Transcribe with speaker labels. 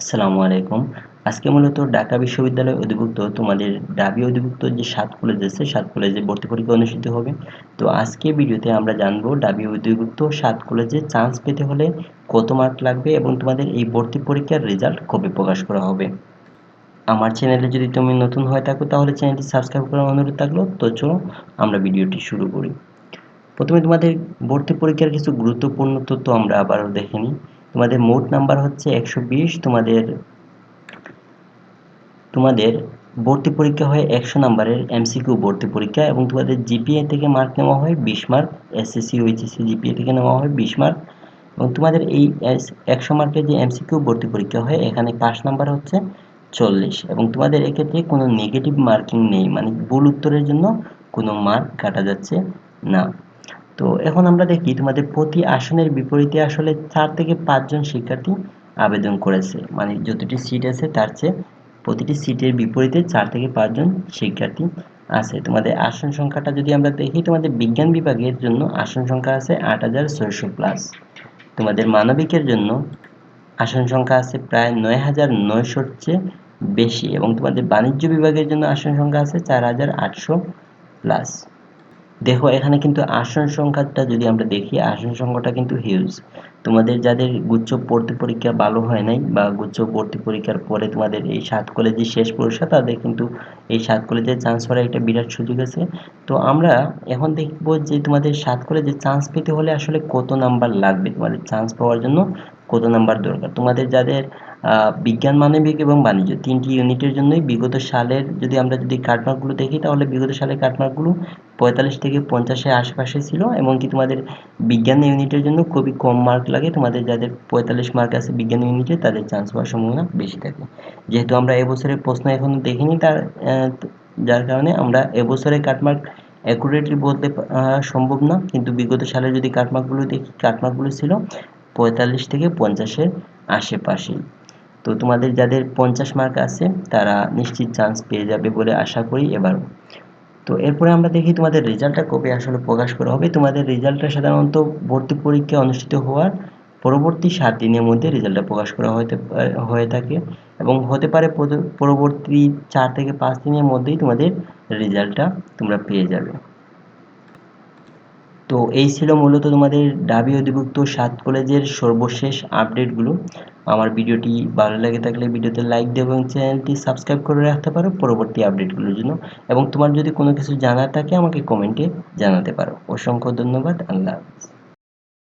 Speaker 1: আসসালামু আলাইকুম। আজকে মূলত ঢাকা বিশ্ববিদ্যালয় অধিভুক্ত তোমাদের ডাবি অধিভুক্ত যে সাত কলেজ আছে, সাত কলেজে ভর্তি পরীক্ষা অনুষ্ঠিত হবে। তো আজকে ভিডিওতে আমরা জানব ডাবি অধিভুক্ত সাত কলেজে চান্স পেতে হলে কত মার্ক লাগবে এবং তোমাদের এই ভর্তি পরীক্ষার রেজাল্ট কবে প্রকাশ করা হবে। আমার চ্যানেলে যদি তুমি নতুন হয়ে থাকো, তাহলে চ্যানেলটি সাবস্ক্রাইব করার অনুরোধ থাকল। তো চলো আমরা ভিডিওটি শুরু করি। প্রথমে তোমাদের ভর্তি পরীক্ষার কিছু গুরুত্বপূর্ণ তথ্য আমরা আবারও দেখে নিই। তোমাদের মোট নাম্বার হচ্ছে একশো বিশ, তোমাদের তোমাদের ভর্তি পরীক্ষা হয় একশো নাম্বারের এমসিকিউ ভর্তি পরীক্ষা এবং তোমাদের জিপিএ থেকে মার্ক নেওয়া হয় বিশ মার্ক এসএসসি ওইচএসসি জিপিএ থেকে নেওয়া হয় বিশ মার্ক এবং তোমাদের এই একশো মার্কের যে এমসিকিউ ভর্তি পরীক্ষা হয়, এখানে পাস নাম্বার হচ্ছে চল্লিশ এবং তোমাদের এক্ষেত্রে কোনো নেগেটিভ মার্কিং নেই মানে ভুল উত্তরের জন্য কোনো মার্ক কাটা যাচ্ছে না। তো এখন আমরা দেখি তোমাদের প্রতি আসনের বিপরীতে আসলে চার থেকে পাঁচজন শিক্ষার্থী আবেদন করেছে। মানে যতটি সিট আছে তার চেয়ে প্রতিটি সিটের বিপরীতে চার থেকে পাঁচজন শিক্ষার্থী আছে। তোমাদের আসন সংখ্যাটা যদি আমরা দেখি, তোমাদের বিজ্ঞান বিভাগের জন্য আসন সংখ্যা আছে আট হাজার ছয়শো প্লাস তোমাদের মানবিকের জন্য আসন সংখ্যা আছে প্রায় নয় হাজার নয়শোর চেয়ে বেশি এবং তোমাদের বাণিজ্য বিভাগের জন্য আসন সংখ্যা আছে চার হাজার আটশো প্লাস দেখো, এখানে কিন্তু আসন সংখ্যাটা যদি আমরা দেখি, আসন সংখ্যাটা কিন্তু হিউজ তোমাদের যাদের গুচ্ছ ভর্তি পরীক্ষা ভালো হয় নাই বা গুচ্ছ ভর্তি পরীক্ষার পরে তোমাদের এই সাত কলেজে শেষ পরীক্ষা, তাদের কিন্তু এই সাত কলেজে চান্স পাওয়ার একটা বিরাট সুযোগ আছে। তো আমরা এখন দেখব যে তোমাদের সাত কলেজে চান্স পেতে হলে আসলে কত নাম্বার লাগবে? তোমাদের চান্স পাওয়ার জন্য কত নাম্বার দরকার? তোমাদের যাদের বিজ্ঞান, মানবিক এবং বাণিজ্য তিনটি ইউনিটের জন্যই বিগত সালের যদি আমরা যদি কাটমার্কগুলো দেখি, তাহলে বিগত সালের কাটমার্কগুলো পঁয়তাল্লিশ থেকে পঞ্চাশের আশেপাশে ছিল এবং কি তোমাদের বিজ্ঞান ইউনিটের জন্য খুবই কম মার্ক লাগে। তোমাদের যাদের পঁয়তাল্লিশ মার্ক আছে বিজ্ঞান ইউনিটে, তাদের চান্স পাওয়ার সম্ভাবনা বেশি থাকে। যেহেতু আমরা এবছরের প্রশ্ন এখনও দেখিনি, তার যার কারণে আমরা এবছরের কাটমার্ক অ্যাকুরেটলি বলতে সম্ভব না। কিন্তু বিগত সালে যদি কাটমার্কগুলো দেখি কাটমার্কগুলো ছিল পঁয়তাল্লিশ থেকে পঞ্চাশের আশেপাশেই। তো তোমাদের যাদের পঞ্চাশ মার্ক আছে, তারা নিশ্চিত চান্স পেয়ে যাবে বলে আশা করি এবারও তো এরপরে আমরা দেখি তোমাদের রেজাল্টটা কবে আসলে প্রকাশ করা হবে। তোমাদের রেজাল্টটা সাধারণত ভর্তি পরীক্ষা অনুষ্ঠিত হওয়ার পরবর্তী সাত দিনের মধ্যে রেজাল্টটা প্রকাশ করা হতে হয়ে থাকে এবং হতে পারে পরবর্তী চার থেকে পাঁচ দিনের মধ্যেই তোমাদের রেজাল্টটা তোমরা পেয়ে যাবে। তো এই ছিল মূলত তোমাদের ডাবি অধিভুক্ত সাত কলেজের সর্বশেষ আপডেটগুলো। আমার ভিডিওটি ভালো লাগে থাকলে ভিডিওতে লাইক দেবো এবং চ্যানেলটি সাবস্ক্রাইব করে রাখতে পারো পরবর্তী আপডেটগুলোর জন্য। এবং তোমার যদি কোনো কিছু জানার থাকে, আমাকে কমেন্টে জানাতে পারো। অসংখ্য ধন্যবাদ। আল্লাহ হাফিজ।